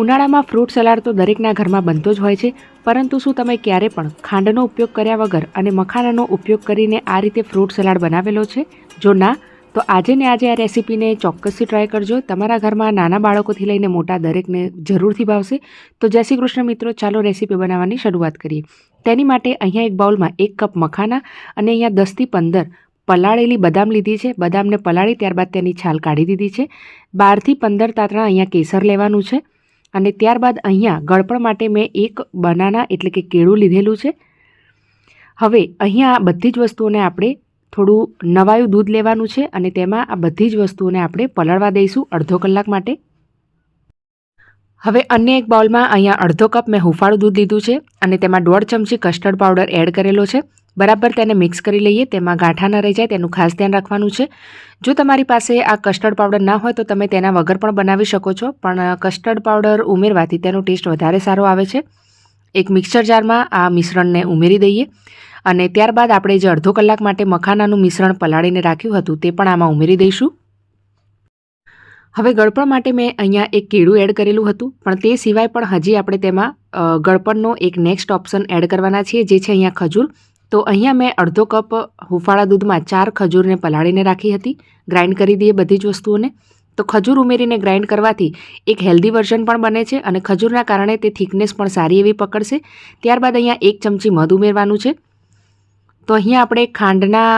ઉનાળામાં fruit salad તો દરેકના ઘરમાં બનતો જ હોય છે, પરંતુ શું તમે ક્યારે પણ ખાંડનો ઉપયોગ કર્યા વગર અને મખાનાનો ઉપયોગ કરીને આ રીતે ફ્રૂટ સલાડ બનાવેલો છે? જો ના, તો આજે ને આજે આ રેસીપીને ચોક્કસથી ટ્રાય કરજો. તમારા ઘરમાં નાના બાળકોથી લઈને મોટા દરેકને જરૂરથી ભાવશે. તો જય શ્રી કૃષ્ણ મિત્રો, ચાલો રેસીપી બનાવવાની શરૂઆત કરીએ. તેની માટે અહીંયા એક બાઉલમાં એક કપ મખાના અને અહીંયા દસથી પંદર પલાળેલી બદામ લીધી છે. બદામને પલાળી ત્યારબાદ તેની છાલ કાઢી દીધી છે. બારથી પંદર તાતણા અહીંયા કેસર લેવાનું છે. અને ત્યારબાદ અહીંયા ગળપણ માટે મેં એક બનાના એટલે કે કેળું લીધેલું છે. હવે અહીંયા આ બધી જ વસ્તુઓને આપણે થોડું નવાયું દૂધ લેવાનું છે અને તેમાં આ બધી જ વસ્તુઓને આપણે પલાળવા દઈશું અડધો કલાક માટે. હવે અન્ય એક બાઉલમાં અહીંયા અડધો કપ મેં હુંફાળું દૂધ લીધું છે અને તેમાં દોઢ ચમચી કસ્ટર્ડ પાવડર એડ કરેલો છે. બરાબર તેને મિક્સ કરી લઈએ, તેમાં ગાંઠા ન રહી જાય, તેનું ખાસ ધ્યાન રાખવાનું છે. જો તમારી પાસે આ કસ્ટર્ડ પાવડર ના હોય તો તમે તેના વગર પણ બનાવી શકો છો, પણ કસ્ટર્ડ પાવડર ઉમેરવાથી તેનો ટેસ્ટ વધારે સારો આવે છે. એક મિક્સર જારમાં આ મિશ્રણને ઉમેરી દઈએ અને ત્યારબાદ આપણે જે અડધો કલાક માટે મખાનાનું મિશ્રણ પલાળીને રાખ્યું હતું તે પણ આમાં ઉમેરી દઈશું. હવે ગળપણ માટે મેં અહીંયા એક કેળું એડ કરેલું હતું, પણ તે સિવાય પણ હજી આપણે તેમાં ગળપણનો એક નેક્સ્ટ ઓપ્શન એડ કરવાના છીએ, જે છે અહીંયા ખજૂર. તો અહીંયા મેં અડધો કપ હુફાળા દૂધમાં ચાર ખજૂરને પલાળીને રાખી હતી. ગ્રાઇન્ડ કરી દઈએ બધી જ વસ્તુઓને. તો ખજૂર ઉમેરીને ગ્રાઇન્ડ કરવાથી એક હેલ્ધી વર્ઝન પણ બને છે અને ખજૂરના કારણે તે થિકનેસ પણ સારી એવી પકડશે. ત્યારબાદ અહીંયા એક ચમચી મધ ઉમેરવાનું છે. તો અહીંયા આપણે ખાંડના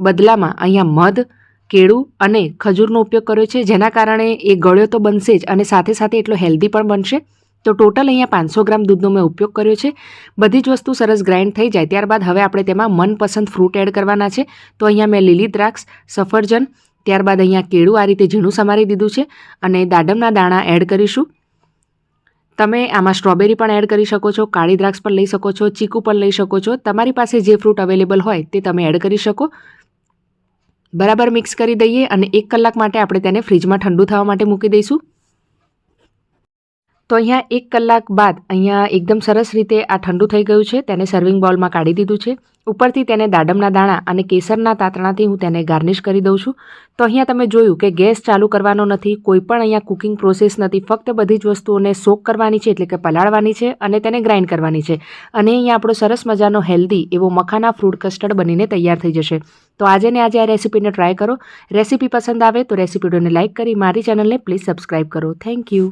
બદલામાં અહીંયા મધ કેળું અને ખજૂરનો ઉપયોગ કર્યો છે. જેના કારણે એ ગળ્યો તો બનશે જ અને સાથે સાથે એટલો હેલ્ધી પણ બનશે. તો ટોટલ અહીંયા પાંચસો ગ્રામ દૂધનો મેં ઉપયોગ કર્યો છે. બધી જ વસ્તુ સરસ ગ્રાઇન્ડ થઈ જાય. ત્યારબાદ હવે આપણે તેમાં મનપસંદ ફ્રૂટ એડ કરવાના છે. તો અહીંયા મેં લીલી દ્રાક્ષ, સફરજન, ત્યારબાદ અહીંયા કેળું આ રીતે ઝીણું સમારી દીધું છે અને દાડમના દાણા એડ કરીશું. તમે આમાં સ્ટ્રોબેરી પણ એડ કરી શકો છો, કાળી દ્રાક્ષ પણ લઈ શકો છો, ચીકુ પણ લઈ શકો છો. તમારી પાસે જે ફ્રૂટ અવેલેબલ હોય તે તમે એડ કરી શકો. બરાબર મિક્સ કરી દઈએ અને એક કલાક માટે આપણે તેને ફ્રીજમાં ઠંડુ થવા માટે મૂકી દઈશું. તો અહીંયા એક કલાક બાદ અહીંયા એકદમ સરસ રીતે આ ઠંડુ થઈ ગયું છે. તેને સર્વિંગ બાઉલમાં કાઢી દીધું છે. ઉપરથી તેને દાડમના દાણા અને કેસરના તાતણાથી હું તેને ગાર્નિશ કરી દઉં છું. તો અહીંયા તમે જોયું કે ગેસ ચાલુ કરવાનો નથી. કોઈ પણ અહીંયા કુકિંગ પ્રોસેસ નથી. ફક્ત બધી જ વસ્તુઓને સોક કરવાની છે એટલે કે પલાળવાની છે અને તેને ગ્રાઇન્ડ કરવાની છે. અને અહીંયા આપણો સરસ મજાનો હેલ્ધી એવો મખાના ફ્રૂટ કસ્ટર્ડ બનીને તૈયાર થઈ જશે. તો આજે ને આજે આ રેસીપીને ટ્રાય કરો. રેસીપી પસંદ આવે તો રેસીપીને લાઇક કરી, મારી ચેનલને પ્લીઝ સબસ્ક્રાઇબ કરો. Thank you